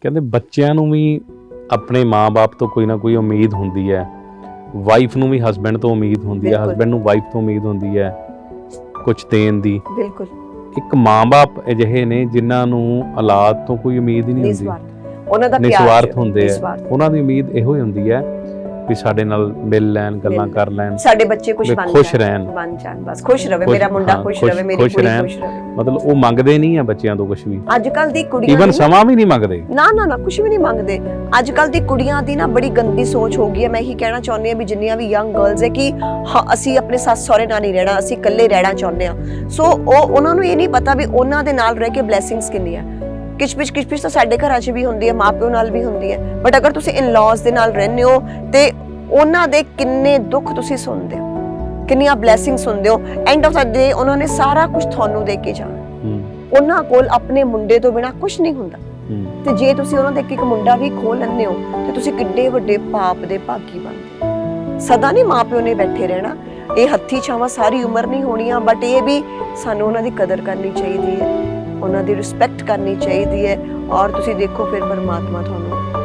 ਕਹਿੰਦੇ ਬੱਚਿਆਂ ਨੂੰ ਵੀ ਆਪਣੇ ਮਾਪੇ ਤੋਂ ਕੋਈ ਨਾ ਕੋਈ ਉਮੀਦ ਹੁੰਦੀ ਹੈ। ਵਾਈਫ ਨੂੰ ਵੀ ਹਸਬੰਡ ਤੋਂ ਉਮੀਦ ਹੁੰਦੀ ਹੈ। ਹਸਬੰਡ ਨੂੰ ਵਾਈਫ ਤੋਂ ਉਮੀਦ ਹੁੰਦੀ ਹੈ ਕੁਝ ਦੇਣ ਦੀ। ਬਿਲਕੁਲ। ਇੱਕ ਮਾਪੇ ਅਜਿਹੇ ਨੇ ਜਿਨ੍ਹਾਂ ਨੂੰ ਔਲਾਦ ਤੋਂ ਕੋਈ ਉਮੀਦ ਹੀ ਨਹੀਂ ਹੁੰਦੀ। ਉਹਨਾਂ ਦਾ ਪਿਆਰ ਨਿਸਵਾਰਥ ਹੁੰਦੇ ਆ। ਉਹਨਾਂ ਦੀ ਉਮੀਦ ਇਹੋ ਹੀ ਹੁੰਦੀ ਹੈ ਵੀ ਸਾਡੇ ਨਾਲ ਮਿਲ ਲੈਣ ਗੱਲਾਂ ਕਰ ਲੈਣ। ਸਾਡੇ ਬੱਚੇ ਕੁਝ ਬਣ ਖੁਸ਼ ਜਾਣ, ਰਹਿਣ। ਬਣ ਜਾਣ ਬਸ ਖੁਸ਼ ਰਵੇ ਮੇਰਾ ਮੁੰਡਾ ਖੁਸ਼ ਰਵੇ ਮੇਰੀ ਖੁਸ਼ ਕੁੜੀ। ਖੁਸ਼ ਰਵੇ। ਮਤਲਬ ਉਹ ਮੰਗਦੇ ਨਹੀਂ ਆ ਬੱਚਿਆਂ ਤੋਂ ਕੁਝ ਵੀ। ਅੱਜ ਕੱਲ ਦੀ ਕੁੜੀਆਂ ਈਵਨ ਨੂੰ- ਸਮਾਂ ਵੀ ਨਹੀਂ ਮੰਗਦੇ। ਨਾ ਨਾ ਨਾ ਕੁਝ ਵੀ ਨਹੀਂ ਮੰਗਦੇ। ਅੱਜ ਕੱਲ ਦੀ ਕੁੜੀਆਂ ਦੀ ਨਾ ਬੜੀ ਗੰਦੀ ਸੋਚ ਹੋ ਗਈ ਹੈ। ਮੈਂ ਇਹੀ ਕਹਿਣਾ ਚਾਹੁੰਦੀ ਹਾਂ ਵੀ ਜਿੰਨੀਆਂ ਵੀ ਯੰਗ ਗਰਲਸ ਹੈ ਕਿ ਅਸੀਂ ਆਪਣੇ ਸੱਸ ਸਹੁਰੇ ਨਾਲ ਨਹੀਂ ਰਹਿਣਾ ਅਸੀਂ ਇਕੱਲੇ ਰਹਿਣਾ ਚਾਹੁੰਦੇ ਹਾਂ। ਸੋ ਉਹ ਉਹਨਾਂ ਨੂੰ ਇਹ ਨਹੀਂ ਪਤਾ ਵੀ ਉਹਨਾਂ ਦੇ ਨਾਲ ਰਹਿ ਕੇ ਬਲੇਸਿੰਗਸ ਕਿੰਨੀਆਂ। ਕਿਚਪਿਚ ਕਿਚਪਿਚ ਤਾਂ ਸਾਡੇ ਘਰਾਂ 'ਚ ਵੀ ਹੁੰਦੀ ਹੈ ਮਾਪਿਓ ਨਾਲ ਵੀ ਹੁੰਦੀ ਹੈ। ਬਟ ਅਗਰ ਤੁਸੀਂ ਇਨ-ਲॉज ਦੇ ਨਾਲ ਰਹਿੰਦੇ ਹੋ ਤੇ ਉਹਨਾਂ ਦੇ ਕਿੰਨੇ ਦੁੱਖ ਤੁਸੀਂ ਸੁਣਦੇ ਹੋ ਕਿੰਨੀਆਂ ਬਲੇਸਿੰਗਸ ਸੁਣਦੇ ਹੋ। ਐਂਡ ਆਫ ਦਾ ਡੇ ਉਹਨਾਂ ਨੇ ਸਾਰਾ ਕੁਝ ਤੁਹਾਨੂੰ ਦੇ ਕੇ ਜਾਣਾ। ਉਹਨਾਂ ਕੋਲ ਆਪਣੇ ਮੁੰਡੇ ਤੋਂ ਬਿਨਾ ਕੁਝ ਨਹੀਂ ਹੁੰਦਾ। ਤੇ ਜੇ ਤੁਸੀਂ ਉਹਨਾਂ ਦੇ ਇੱਕ ਇੱਕ ਮੁੰਡਾ ਵੀ ਖੋਹ ਲੈਂਦੇ ਹੋ ਤੇ ਤੁਸੀਂ ਕਿੱਡੇ ਵੱਡੇ ਪਾਪ ਦੇ ਭਾਗੀ ਬਣਦੇ। ਸਦਾ ਨਹੀਂ ਮਾਪਿਓ ਨੇ ਬੈਠੇ ਰਹਿਣਾ। ਇਹ ਹੱਥੀ ਛਾਵਾਂ ਸਾਰੀ ਉਮਰ ਨਹੀਂ ਹੋਣੀਆਂ ਬਟ ਇਹ ਵੀ ਸਾਨੂੰ ਉਹਨਾਂ ਦੀ ਕਦਰ ਕਰਨੀ ਚਾਹੀਦੀ ਹੈ, ਉਹਨਾਂ ਦੀ ਰਿਸਪੈਕਟ ਕਰਨੀ ਚਾਹੀਦੀ ਹੈ, ਔਰ ਤੁਸੀਂ ਦੇਖੋ ਫਿਰ ਪਰਮਾਤਮਾ ਤੁਹਾਨੂੰ